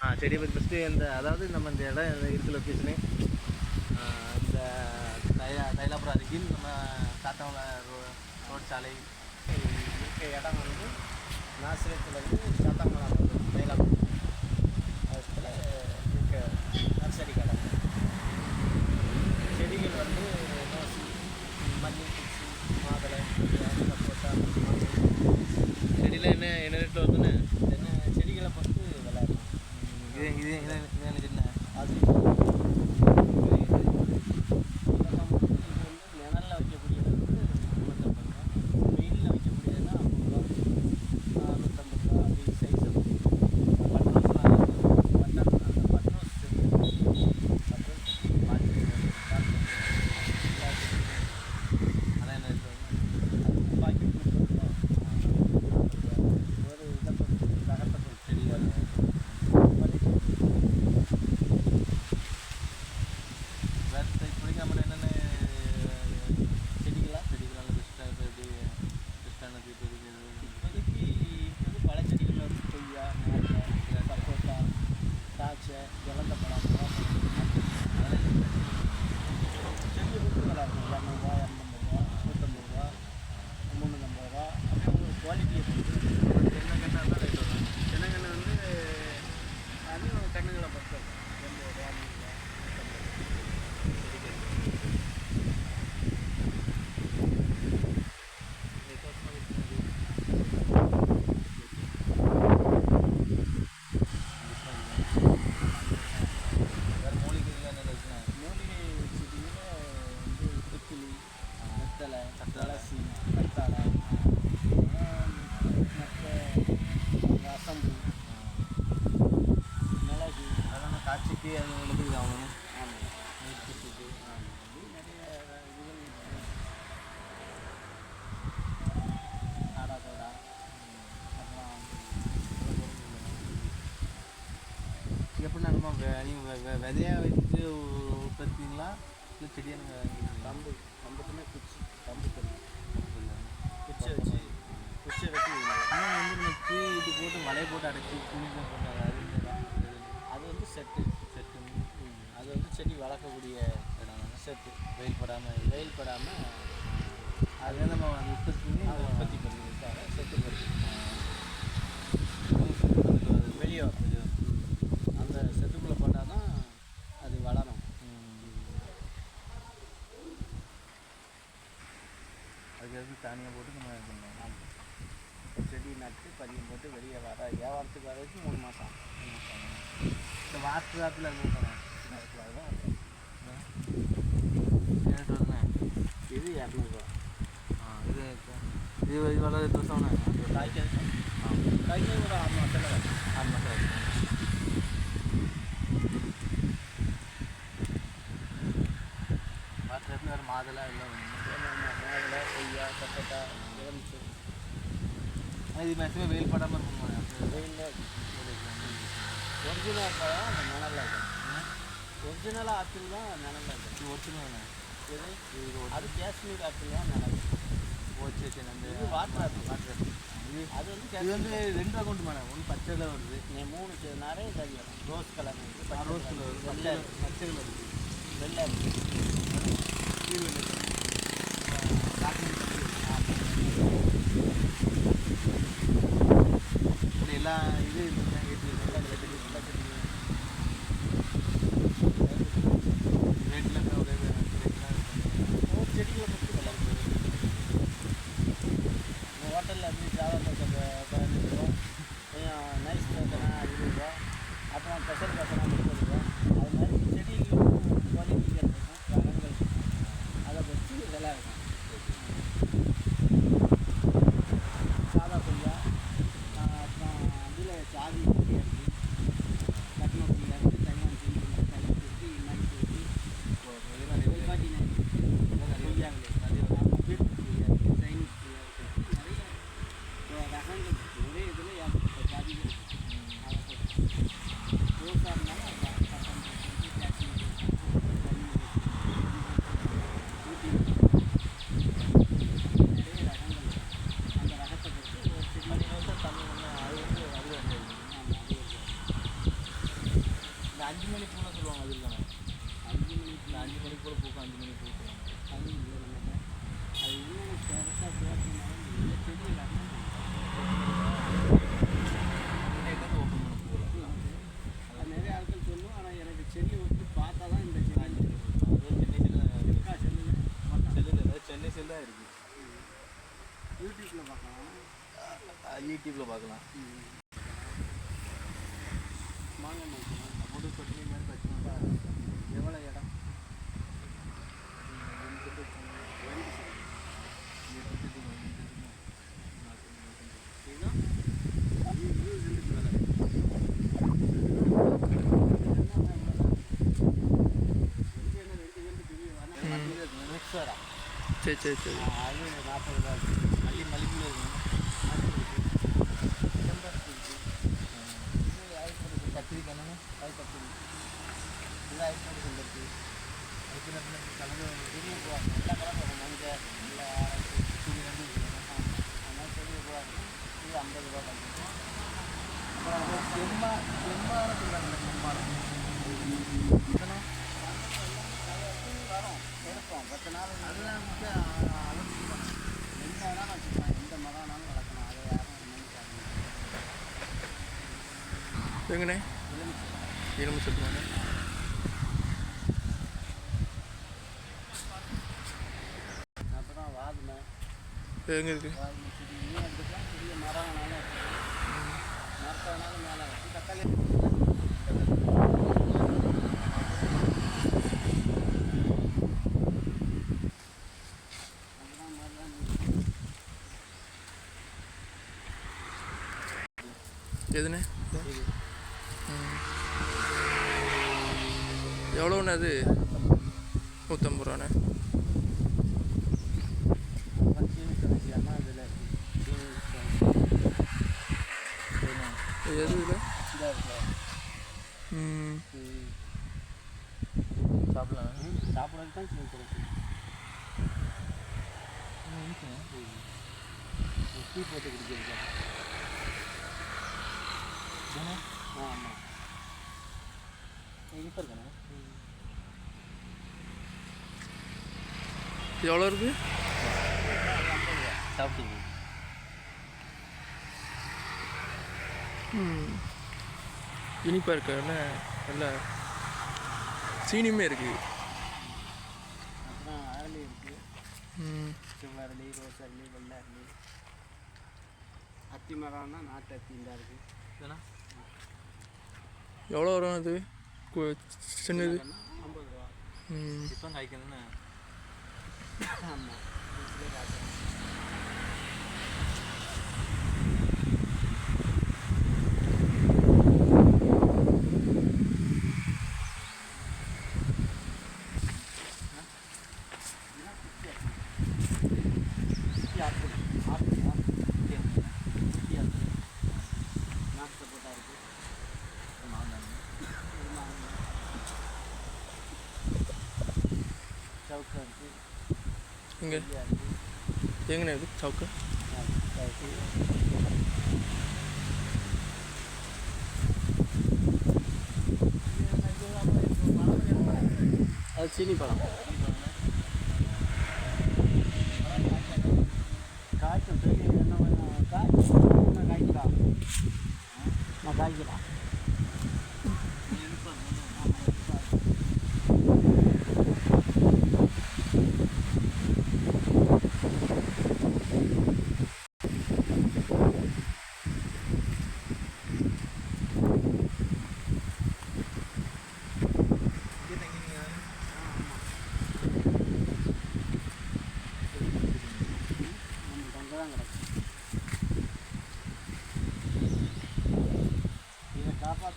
ஆ செடியை பற்றி ஃபஸ்ட்டு இந்த அதாவது நம்ம இந்த இடம் இந்த இருக்க லொக்கேஷனு இந்த தைலா தைலாபுரம் அருகில் நம்ம சாத்தவள ரோ ரோட் சாலை. இருக்க இடம் வந்து நாசிரியத்துலேருந்து சாத்தாமலா வந்து தைலாபுரம். அதுல இருக்க நர்சரி கடை. செடிகள் வந்து ரோசி மல்லி குச்சி மாதுளை சப்போட்டா செடியில் என்ன என்ன ரேட்டில் வருதுன்னு என்ன செடிகளை பொறுத்து விளையாடும் இது இது இது இது என்ன செடிண்ணே அது இதெல்லாம் வந்து இது வந்து நிழலில் வைக்கக்கூடியது வந்து முந்நூற்றம்பது ரூபா வெயிலில் வைக்கக்கூடியதுன்னா ஐம்பது ரூபா நானூற்றம்பது ரூபா அப்படி சைஸ் பட்ரோஸ்லாம் பட்டன் அந்த பட்ரோஸ் செடி பட்ரோஸ் பாட்டு அதான் என்ன ரேட் வருது பாக்கெட் முப்பது ரூபா ஒரு இதை பொறுத்து ரகத்தை பொறுத்து செடிகள் வேறு இப்போதைக்கு நம்ம என்னென்ன செடிகளா செடிகள் பெஸ்ட்டாக இப்போ எப்படி பெஸ்ட்டானது இப்போதைக்கு எது? இப்போதைக்கு இருக்கிறது பல செடிகள் வந்து கொய்யா நாட்டை சப்போட்டா திராட்சை இலந்த பழம் அதெல்லாம் என்ன செடி வந்து விலை இருக்கும் இரநூறுவா இரநூத்தம்பது ரூபா நூற்றம்பது ரூபா முந்நூற்றம்பது ரூபா அப்புறம் ஒரு குவாலிட்டியை பொறுத்து தென்னங்கன்று தான் ரேட் வரும் தென்னங்கன்று வந்து அதுவும் தென்னங்களை பொறுத்து இருக்கும் எண்பது ரூபா நூறுரூவா வேறு மூலிகைகள் என்ன இருக்குண்ணே மூலிகை செடியில் வந்து வெத்திலி வெத்தலை துளசி கத்தாழை மற்ற ரசம்பு மிளகு அதெல்லாம் காட்சிக்கு அது உங்களுக்கு ஆகணும் ஆமாம் நெய்க்குட்டிக்கு ஆமாம் அப்படி நிறைய இதுகள் இருக்கு. நாடா சோடா அப்புறம் எப்படின்னா நம்ம வெ- நீங்க வெ- வெ- விதையா வச்சு உற்பத்திங்களா? இல்லை செடியாக நீங்கள் கம்பு கம்புக்குமே குச்சி கம்பு தண்ணி குச்சியை வச்சு வெட்டி விடுவோம். ஆனால் வந்து நம்ம தீ இது போட்டு மலை போட்டு அடைச்சி புனிதம் பண்ணாங்க அது? அது வந்து செட்டு அது வந்து செடி வளர்க்கக்கூடிய இடம் செட்டு வெயில் படாமல் வெயில் படாமல் அதே நம்ம அது உற்பத்தி பண்ணி உற்பத்தி பண்ணுறதுக்காக செட்டு பண்ணி வெளியே. அந்த செட்டுக்குள்ளே போட்டால் தான் அது வளரும். அதுக்கு தானியாக போட்டு நம்ம இது பண்ணணும்? ஆமாம் செடி நட்டு பதியம் போட்டு வெளியே வர வியாபாரத்துக்கு வரதுக்கு மூணு மாதம் இந்த வாஸ்து காப்பில் இருக்கும் அதுதான் ரேட் வருதுண்ணே இது இரநூறுவா ஆ இது இது இது வளர எட்டு வருஷம்ண்ணே காய்க்கிறது ஆ காய்க்கிறது ஒரு ஆறு மாதத்தில் வரும் ஆறு மாதம் இருக்கும் வாஸ்து காப்பில் வேறு மாதுளை எல்லாம் மாதுளை கொய்யா சப்போட்டா எலுமிச்சு ஒரிஜினல் ஒரிஜினலாக ஆப்பிள் தான் இருக்கும் இது ஒரிஜினல்ண்ணே இது இது அது காஷ்மீர் ஆப்பிள் தான் நிழல் ஓச்சு சரி அந்த இது வாட்டர் ஆப்பிள் வாட்டர் அது வந்து இது வந்து ரெண்டு அக்கௌண்ட் மேடம். ஒன்று பச்சையில் வருது. நீ மூணு நிறைய வரும். ரோஸ் கலர் ரோஸ் கலர் வெள்ளை பச்சை கலர் இருக்குது வெள்ளை இருக்குது கீழ் வெள்ளை இப்படி எல்லா இது இருக்குங்க இது எல்லா ரேட்டில் எல்லா செடியும் ரேட்டில் ஒரே ரேட்லாம் ஒவ்வொரு செடிகளை பொறுத்து விலை ஹோட்டலில் அப்படி சாதா தோசை பதினஞ்சு ரூபா கொஞ்சம் நைஸ் தோசைனா இருபது ரூபா அப்புறம் ஸ்பெஷல் தோசைனா முப்பது ரூபா அது மாதிரி செடிகளும் குவாலிட்டிகள் இருக்கும் ரகங்கள் இருக்கும் அதை பொறுத்து விலை இருக்கும் சாதா கொய்யா ஆஹ் அப்புறம் இதில் ஜாதி கொய்யா இருக்குது லக்னோ கொய்யா இருக்குது தைவான் செடி இருக்குது தைவான் செடி நைட் இருக்குது இதெல்லாம் நிறைய வெல்பாட்டி நைட் கொய்யாவில் ஆமாம் பீட்ரூட் கொய்யா இருக்குது சைனீஸ் கொய்யா இருக்குது நிறைய இப்போ ரகங்கள் இருக்குது ஒரே இதில் ஏகப்பட்ட ஜாதிகள் இருக்குது அதை பொறுத்து ரோஸாக இருந்தாலும் அது அஞ்சு மணி பூனை சொல்லுவாங்க அது இருக்கானே அஞ்சு மணி இந்த அஞ்சு மணிக்கு போல பூக்கும் அஞ்சு மணிக்கு பூக்கும் அது இல்லை அது இன்னும் பெருசாக பேசினாலும் இல்லை. ஓப்பன் பண்ண போகலாம் அது நிறைய ஆட்கள் சொல்லும். ஆனால் எனக்கு செல்லி விட்டு பார்த்தா தான் இந்த செல்லு இருக்கா. செல்லு செல்லில் ஏதாவது சென்னை செல்லு தான் இருக்குது யூடியூப்பில் பார்க்கலாம். யூடியூப்பில் பார்க்கலாம். மாங்க மாட்டோம் முடு கொட்டி மாதிரி கட்டணும் எவ்வளோ இடம் இதுதான் இது ரெண்டு மேலே மிக்சரா சரி சரி சரி அது நாற்பது ரூபா மல்லி மல்லிக்குள்ளே இருக்கணும் கத்திரிக்காய் என்னங்க அது பத்து இது ஐநூறு செம்பருத்தி அதுக்கு நம்ம கலந்து பெரிய பூவா எல்லா கலரும் மஞ்சள் இல்லை சூரிய ரெண்டு இருக்கணும் அதனால் பெரிய பூவா இது ஐம்பது ரூபா கம்மி அப்புறம் செம்மா செம்மாரம் சொல்கிறாங்க செம்மாரம் இதெல்லாம் வரும் எடுப்போம் பத்து நாள் அதெல்லாம் வந்து அளவு எந்த வேணாலும் வச்சுக்கலாம் எந்த மரம்னாலும் வளர்க்கலாம் அதை யாரும் நினைக்காதீங்க எங்கண்ணே? எலும்பு சொல்லுவாங்க எங்கே இருக்குது பெரிய மரம் மரத்தை வேணாலும் மேலே தக்காளி எதுண்ணே? எவ்வளோண்ணே அது? நூற்றம்பது ரூபாண்ணே. இதில் எது இதில் சாப்பிடலாம் சாப்பிட்றதுக்கு தான் சீனி டீ போட்டு குடிக்கிறது ஆமாம் இப்போ இருக்கானே இது எவ்வளோ இருக்குது சாப்பிட்டீங்க இனிப்பாக இருக்கு? என்ன? நல்ல சீனியுமே இருக்குது அப்புறம் அரளி இருக்குது ம். சிவ அரளி ரோஸ் அரளி வெள்ளை அரளி. அத்தி மரம்னா நாட்டு அத்தி இந்த இருக்குது எவ்வளோ வரும் அது சின்னது? ம் இப்போ காய்க்கணும்னு ஆமாம் வீட்டிலே காய்ச்சணும் ஆப்பிள் ஆப்பிள் நாட்டு போட்டா இருக்கு இது மாங்காய். சவுக்கா இருக்கு இங்கே கொய்யா இருக்கு எங்கண்ணே இது சவுக்கு அது சீனி பழம் காய்ச்சல் பெரிய என்ன பண்ண- காய்ச்சல் என்ன காய்க்கலாம் நான்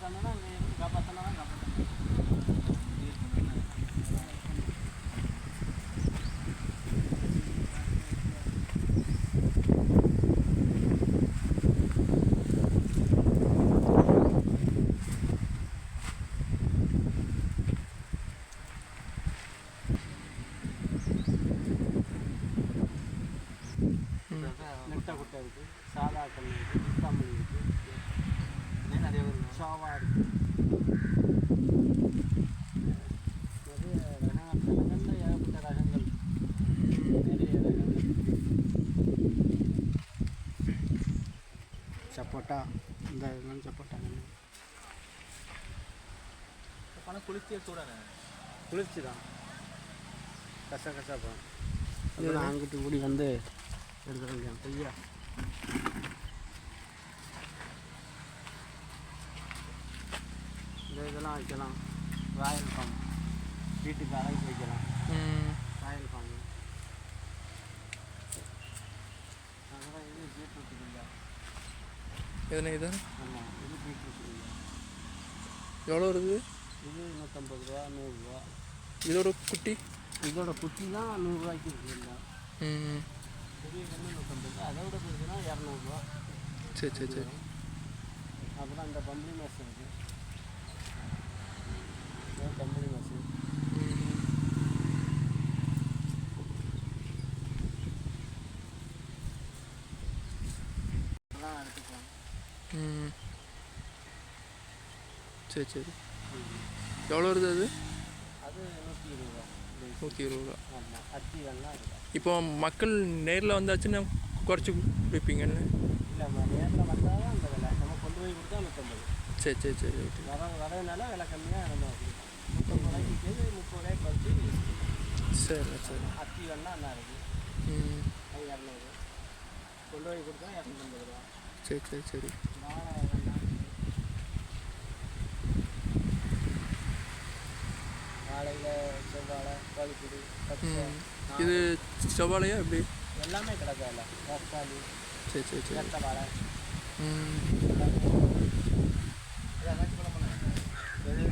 ano na, may eh. உற்சாவாக இருக்குது நிறைய ரகம் ரகங்களில் ஏகப்பட்ட ரகங்கள் நிறைய ரகங்கள் சப்போட்டா இந்த இதெல்லாம் சப்போட்டா. பணம் குளிர்ச்சியாக சூடானே. குளிர்ச்சி தான் கச கசா பழம் அங்கிட்டு கூடி வந்து எடுத்துட முடியும் ஐயா. இதெல்லாம் வைக்கலாம். ராயல் ஃபார்ம் வீட்டுக்கு அழகு வைக்கலாம். ராயல் ஃபார்ம் அதெல்லாம் இது பீட்ரூட் இல்லையா? எதுனா இது? ஆமாம் இது பீட்ரூட் இல்லையா? எவ்வளோ வருது இது நூற்றம்பது ரூபா நூறுரூவா இதோட குட்டி? இதோட குட்டி தான் நூறுரூவாய்க்கு இருக்குது ம். பெரிய கன்று நூற்றம்பது அதோட பெருசுனா இரநூறுவா சரி சரி சரி. அப்புறம் அந்த பம்பளி மாஸ் இருக்குது கம்பெனி பம்பளி ம். அதெல்லாம் எடுத்துக்கலாம் சரி சரி. எவ்வளோ வருது அது? அது நூற்றி இருபது ரூபா. நூற்றி இருபது ரூபா ஆமாம் அத்தி வேணால் இப்போ மக்கள் நேரில் வந்தாச்சுன்னா குறைச்சி வைப்பீங்கன்னு இல்லை நேரில் வந்தால் தான் அந்த விலை நம்ம கொண்டு போய் கொடுத்தா நூற்றம்பது சரி சரி சரி ரைட்டு வர வரதுனால விலை கம்மியாக நம்ம கொடுக்கலாம் முப்பது ரூபாய்க்கு குறைச்சி சரி சரி. அத்தி வேணால் என்ன இருக்குது ம் அது இரநூறு கொண்டு போய் கொடுத்தா இரநூத்தம்பது ரூபா சரி சரி சரி. வாழை வேணா வாழையில் செவ்வாழை கோழிக்குடி இது செவ்வாழையா எப்படி? எல்லாமே கிடக்கும் இல்லை தக்காளி சரி சரி சரி. வாழை ம் எல்லாமே எது?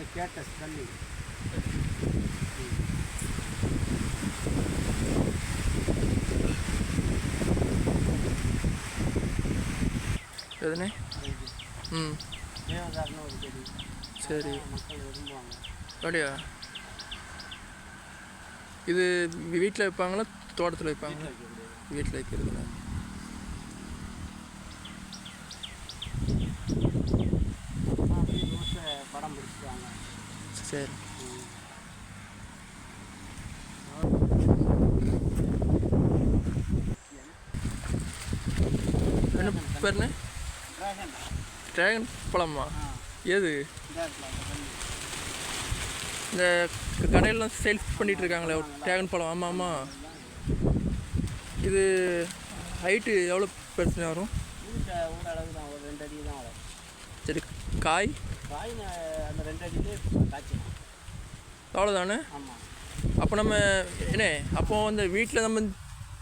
அது கேட்ட தள்ளி எதுனே ம் தேவதாரணம் ஒரு செடி சரி மக்கள் விரும்புவாங்க அப்படியா இது வீட்டில் வைப்பாங்களா தோட்டத்தில் வைப்பாங்களா வீட்டில் வைக்கிறதுல அப்படியே சரி. என்ன பேருண்ணே டிராகன் பழமா? ஏது இந்த கடையிலலாம் சேல்ஸ் பண்ணிட்டு இருக்காங்களே ட்ராகன் பழம். ஆமாம் ஆமாம் இது ஹைட்டு எவ்வளோ பெருசு வரும்? ஊட்ட ஊட அளவு தான் ஒரு ரெண்டு அடி தான் வரும். சரி காய்? காய் அந்த ரெண்டு அடியிலே காய்ச்சணும் அவ்வளோதானே ஆமாம் அப்போ நம்ம என்ன அப்போ அந்த வீட்டில் நம்ம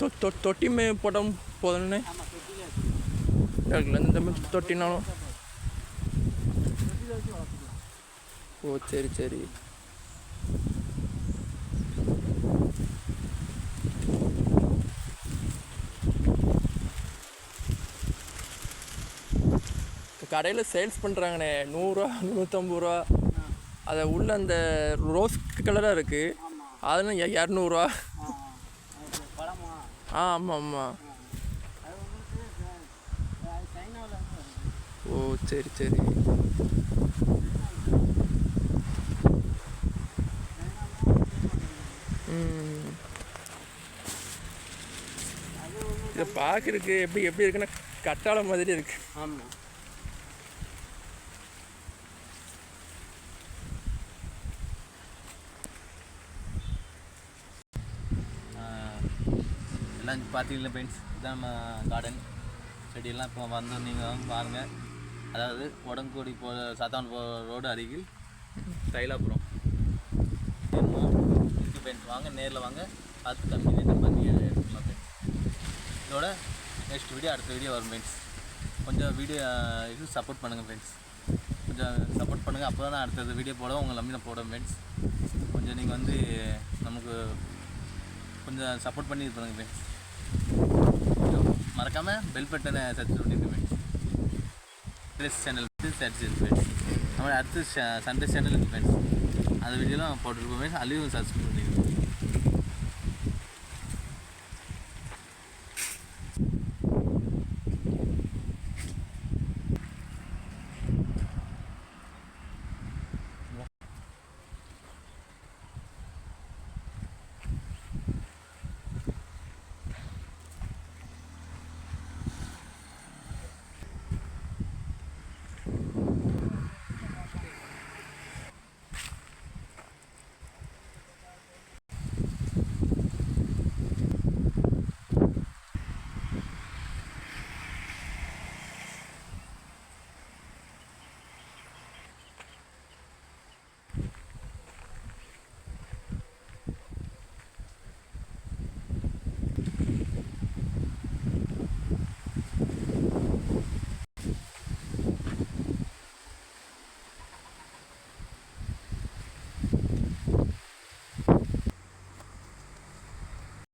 தொ- தொ- தொட்டி மே போட்டோம் போதும்னே இருக்குல்ல இந்த தொட்டினாலும். ஓ சரி சரி. கடையில் சேல்ஸ் பண்ணுறாங்கண்ணே நூறுரூவா நூற்றம்பது ரூபா அதை உள்ள அந்த ரோஸ் கலராக இருக்குது அதெல்லாம் இரநூறுவா. ஆ ஆமாம் ஆமாம் ஓ சரி சரி. இதை பார்க்குறதுக்கு எப்படி எப்படி இருக்குன்னா கட்டாள மாதிரி இருக்குது ஆமாம் பார்த்தீங்கன்னா ஃப்ரெண்ட்ஸ் இதுதான் நம்ம கார்டன் செடியெல்லாம் இப்போ வந்து நீங்கள் பாருங்கள் அதாவது உடன்குடி போ சாத்தான் போ ரோடு அருகில் தைலாபுரம். இருக்கு ஃப்ரெண்ட்ஸ் வாங்க நேரில் வாங்க. பார்த்து கம்மி ரேட்டு பண்ணி எடுத்துக்கலாம் ஃப்ரெண்ட்ஸ் இதோட நெக்ஸ்ட் வீடியோ அடுத்த வீடியோ வரும் ஃப்ரெண்ட்ஸ் கொஞ்சம் வீடியோ இது சப்போர்ட் பண்ணுங்கள் ஃப்ரெண்ட்ஸ் கொஞ்சம் சப்போர்ட் பண்ணுங்கள் அப்போ தான் அடுத்தது வீடியோ போட உங்களை நம்பி நான் போடுவேன் ஃப்ரெண்ட்ஸ் கொஞ்சம் நீங்கள் வந்து நமக்கு கொஞ்சம் சப்போர்ட் பண்ணி இது பண்ணுங்கள் ஃப்ரெண்ட்ஸ் மறக்காமல் பெல் பட்டனை சர்ச் பண்ணிடுங்க ட்ரெஸ் சேனல் சர்ச் ஃப்ரெண்ட்ஸ் நம்ம அடுத்து சண்டே சேனல் இருக்கு ஃப்ரெண்ட்ஸ் அந்த வீடியோலாம் போட்டுருப்போம் ஃப்ரெண்ட்ஸ் சர்ச் பண்ணிடுங்க